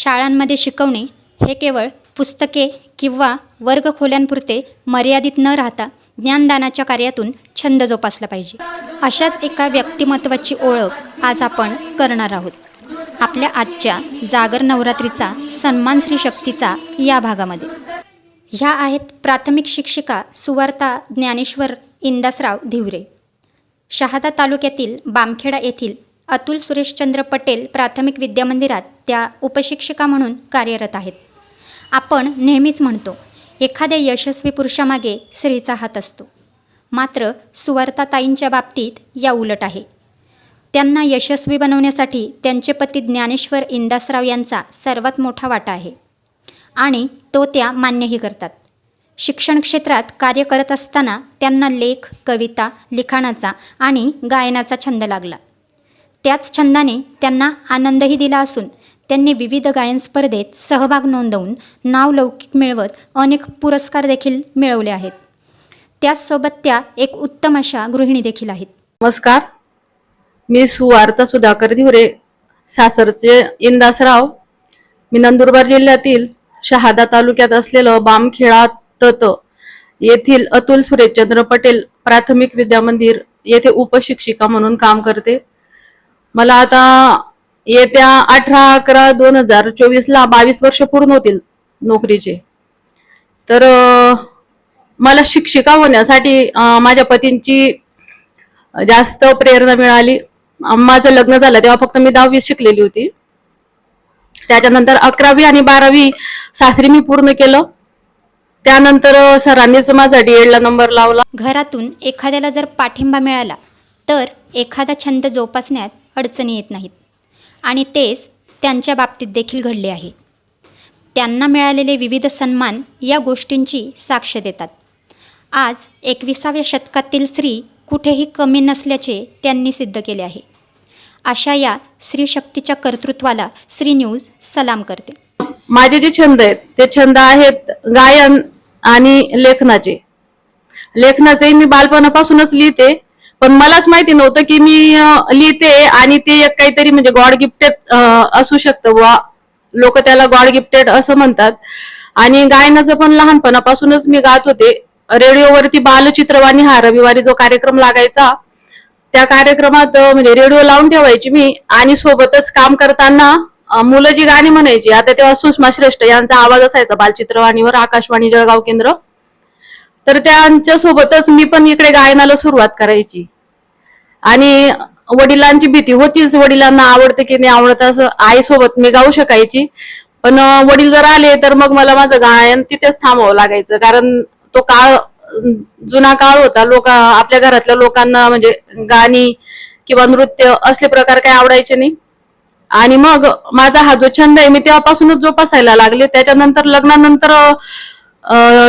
शाळांमध्ये शिकवणे हे केवळ पुस्तके किंवा वर्गखोल्यांपुरते मर्यादित न राहता ज्ञानदानाच्या कार्यातून छंद जोपासला पाहिजे. अशाच एका व्यक्तिमत्वाची ओळख आज आपण करणार आहोत. आपल्या आजच्या जागर नवरात्रीचा सन्मान श्री शक्तीचा या भागामध्ये. ह्या आहेत प्राथमिक शिक्षिका सुवार्ता ज्ञानेश्वर इंदासराव धिवरे. शहादा तालुक्यातील बामखेडा येथील अतुल सुरेशचंद्र पटेल प्राथमिक विद्यामंदिरात त्या उपशिक्षिका म्हणून कार्यरत आहेत. आपण नेहमीच म्हणतो एखाद्या यशस्वी पुरुषामागे स्त्रीचा हात असतो. मात्र सुवार्ताताईंच्या बाबतीत या उलट आहे. त्यांना यशस्वी बनवण्यासाठी त्यांचे पती ज्ञानेश्वर इंदासराव यांचा सर्वात मोठा वाटा आहे. आणि तो त्या मान्यही करतात. शिक्षण क्षेत्रात कार्य करत असताना त्यांना लेख कविता लिखाणाचा आणि गायनाचा छंद लागला. त्याच छंदाने त्यांना आनंदही दिला असून त्यांनी विविध गायन स्पर्धेत सहभाग नोंदवून नावलौकिक मिळवत अनेक पुरस्कार देखील मिळवले आहेत. त्याचसोबत त्या एक उत्तम अशा गृहिणी देखील आहेत. नमस्कार. मी सुवार्ता सुधाकर धिवरे सासरचे इंदासराव. मी नंदुरबार जिल्ह्यातील शहादा तालुक्यात असलेलं बामखेळा तत येथील अतुल सुरेशचंद्र पटेल प्राथमिक विद्यामंदिर येथे उपशिक्षिका म्हणून काम करते. मला आता येत्या अठरा अकरा दोन हजार चोवीस ला बावीस वर्ष पूर्ण होतील नोकरीचे. तर मला शिक्षिका होण्यासाठी माझ्या पतींची जास्त प्रेरणा मिळाली. माझं लग्न झालं तेव्हा फक्त मी दहावी शिकलेली होती. त्याच्यानंतर अकरावी आणि बारावी सासरी मी पूर्ण केलं. त्यानंतर सरांनीच माझा डीएडला नंबर लावला. घरातून एखाद्याला जर पाठिंबा मिळाला तर एखादा छंद जोपासण्यात अडचणी येत नाहीत. आणि तेच त्यांच्या बाबतीत देखील घडले आहे. त्यांना मिळालेले विविध सन्मान या गोष्टींची साक्ष देतात. आज एकविसाव्या शतकातील स्त्री कुठेही कमी नसल्याचे त्यांनी सिद्ध केले आहे. अशा या स्त्री शक्तीच्या कर्तृत्वाला श्री न्यूज सलाम करते. माझे जे छंद आहेत ते छंद आहेत गायन आणि लेखनाचे. लेखनाचे मी बालपणापासूनच लिहिते. पण मलाच माहिती नव्हतं की मी लिहिते आणि ते एक काहीतरी म्हणजे गॉड गिफ्टेड असू शकतं वा लोक त्याला गॉड गिफ्टेड असं म्हणतात. आणि गायनाचं पण लहानपणापासूनच मी गात होते. रेडिओवरती बालचित्रवाणी हा रविवारी जो कार्यक्रम लागायचा त्या कार्यक्रमात म्हणजे रेडिओ लावून ठेवायची मी आणि सोबतच काम करताना मुलं जी गाणी म्हणायची आता तेव्हा सुषमा श्रेष्ठ यांचा आवाज असायचा बालचित्रवाणीवर आकाशवाणी जळगाव केंद्र. तर त्यांच्या सोबतच मी पण इकडे गायनाला सुरुवात करायची. आणि वडिलांची भीती होतीच. वडिलांना आवडते की नाही आवडत असं आईसोबत मी गाऊ शकायची. पण वडील जर आले तर मग मला माझं गायन तिथेच थांबावं लागायचं. कारण तो काळ जुना काळ होता. लोक आपल्या घरातल्या लोकांना म्हणजे गाणी किंवा नृत्य असले प्रकार काही आवडायचे नाही. आणि मग माझा हा जो छंद आहे मी तेव्हापासूनच जोपासायला लागले. त्याच्यानंतर लग्नानंतर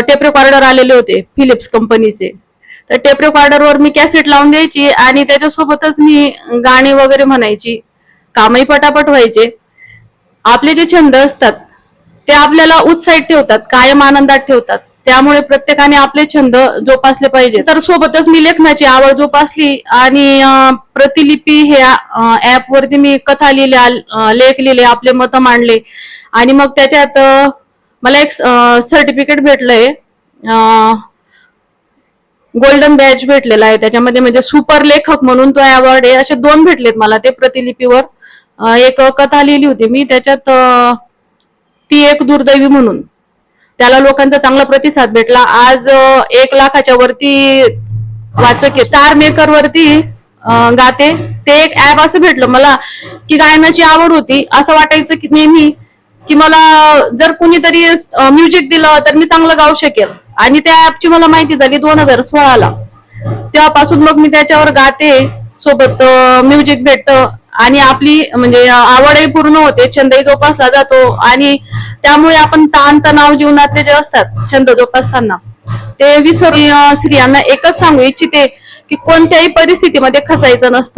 टेप रेकॉर्डर आलेले होते फिलिप्स कंपनीचे तर टेप रेकॉर्डरवर मी कॅसेट लावून द्यायची आणि त्याच्यासोबतच मी गाणी वगैरे म्हणायची. कामही पटापट व्हायचे. आपले जे छंद असतात ते आपल्याला उत्साहित ठेवतात कायम आनंदात ठेवतात. त्यामुळे प्रत्येकाने आपले छंद जोपासले पाहिजे तर सोबतच मी लेखनाची आवड जोपासली आणि प्रतिलिपी हे ऍप वरती मी कथा लिहिल्या लेख लिहिले आपले मत मांडले. आणि मग त्याच्यात मला एक सर्टिफिकेट भेटलंय गोल्डन बॅच भेटलेला आहे. त्याच्यामध्ये म्हणजे सुपर लेखक म्हणून तो अवॉर्ड आहे. असे दोन भेटलेत मला ते प्रतिलिपीवर. एक कथा लिहिली होती मी त्याच्यात ती एक दुर्दैवी म्हणून. त्याला लोकांचा चांगला प्रतिसाद भेटला. आज एक लाखाच्या वरती वाचक स्टार मेकर वरती गाते. ते एक ऍप असं भेटलं मला की गायनाची आवड होती. असं वाटायचं की नेहमी की मला जर कुणीतरी म्युझिक दिलं तर मी चांगलं गाऊ शकेल. आणि त्या ऍपची मला माहिती झाली दोन हजार सोळाला तेव्हापासून मग मी त्याच्यावर गाते सोबत म्युझिक भेटतं. आणि आपली म्हणजे आवडही पूर्ण होते. छंदही जोपासला जातो. आणि त्यामुळे आपण ताण तणाव जीवनातले जे असतात छंद जोपासताना ते विसर स्त्रियांना एकच सांगू इच्छिते की कोणत्याही परिस्थितीमध्ये खचायचं नसतं.